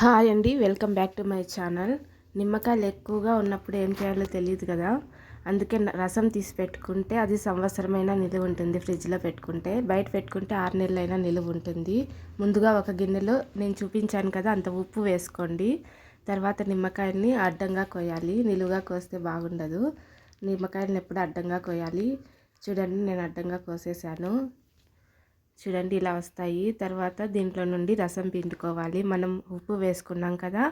Hi అండి welcome back to my channel. నిమ్మకాయలు ఎక్కువగా ఉన్నప్పుడు ఏం చేయాలో తెలియదు కదా? అందుకే రసం తీసి పెట్టుకుంటే అది సంవత్సరమైనా నిలువ ఉంటుంది ఫ్రిడ్జ్లో పెట్టుకుంటే. బయట పెట్టుకుంటే ఆరు నెలలైనా నిలువ ఉంటుంది. ముందుగా ఒక గిన్నెలో నేను చూపించాను కదా అంత ఉప్పు వేసుకోండి. తర్వాత నిమ్మకాయల్ని అడ్డంగా కోయాలి నిలువుగా కోస్తే బాగుండదు. నిమ్మకాయలను ఎప్పుడు అడ్డంగా కోయాలి చూడండి నేను అడ్డంగా కోసేసాను. చూడండి ఇలా వస్తాయి. తర్వాత దీంట్లో నుండి రసం పిండుకోవాలి. మనం ఉప్పు వేసుకున్నాం కదా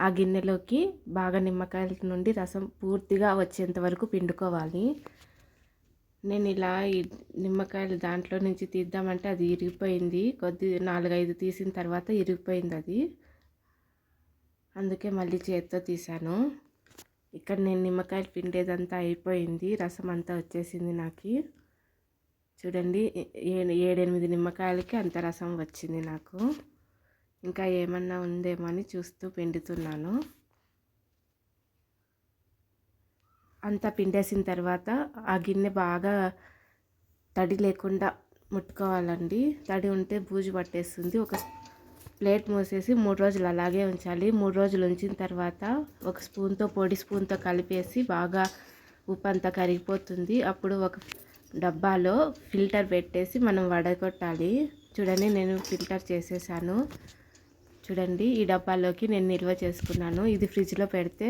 ఆ గిన్నెలోకి బాగా నిమ్మకాయల నుండి రసం పూర్తిగా వచ్చేంత వరకు పిండుకోవాలి. నేను ఇలా ఈ నిమ్మకాయలు దాంట్లో నుంచి తీద్దామంటే అది ఇరిగిపోయింది. కొద్ది నాలుగైదు తీసిన తర్వాత ఇరిగిపోయింది అది. అందుకే మళ్ళీ చేత్తో తీశాను. ఇక్కడ నేను నిమ్మకాయలు పిండేదంతా అయిపోయింది. రసం అంతా వచ్చేసింది నాకు. చూడండి ఏ- ఏడెనిమిది నిమ్మకాయలకి అంత రసం వచ్చింది నాకు. ఇంకా ఏమన్నా ఉందేమో అని చూస్తూ పిండుతున్నాను. అంతా పిండేసిన తర్వాత ఆ గిన్నె బాగా తడి లేకుండా ముట్టుకోవాలండి. తడి ఉంటే బూజు పట్టేస్తుంది. ఒక ప్లేట్ మూసేసి మూడు రోజులు అలాగే ఉంచాలి. మూడు రోజులు ఉంచిన తర్వాత ఒక స్పూన్తో పొడి స్పూన్తో కలిపేసి బాగా ఉప్పు అంతా కరిగిపోతుంది. అప్పుడు ఒక డబ్బాలో ఫిల్టర్ పెట్టేసి మనం వడగొట్టాలి. చూడండి నేను ఫిల్టర్ చేసేసాను. చూడండి ఈ డబ్బాలోకి నేను నిల్వ చేసుకున్నాను. ఇది ఫ్రిడ్జ్లో పెడితే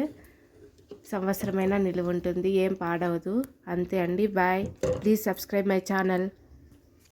సంవత్సరమైనా నిలువ ఉంటుంది ఏం పాడవదు. అంతే అండి bye. Please subscribe my channel.